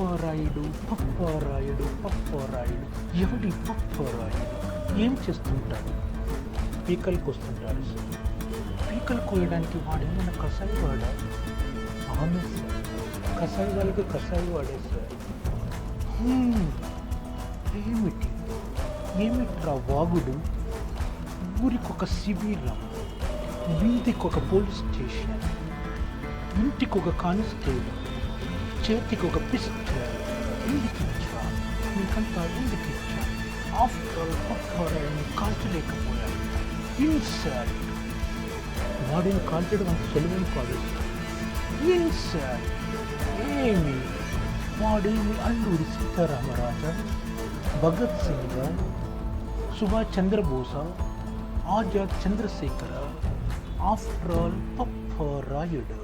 పప్పారాయుడు పప్పారాయుడు పప్పారాయుడు. ఎవడి పప్పారాయుడు? ఏం చేస్తుంటాడు? పీకలు కోస్తుంటాడు. సార్ పీకలు కోయడానికి వాడేమైనా కషాయి వాడా? అవును సార్. కషాయి వాళ్ళకి కషాయి వాడే సార్. ఏమిటి? ఏమిట్రా వాగుడు? ఊరికొక శిబిరం వీధికి ఒక పోలీస్ స్టేషన్ ఇంటికి ఒక constable theoretical picture in the picture निकलता in the picture after occur காற்றிலேக்கப்போல inside மாடியின் காற்றில் வந்து சொல்லுவேன் காலேஜ் inside ஏமி மாடியில் அல்லூரி சீதாராமராஜன் ಭಗತ್ ಸಿಂಗ್ ಸುಭಾಷ್ ಚಂದ್ರ ಬೋಸ ಆಜಾದ್ ಚಂದ್ರಶೇಖರ ಆಫ್ಟರ್ ಆಲ್ ಪಪ್ಪ ರಾಯುಡು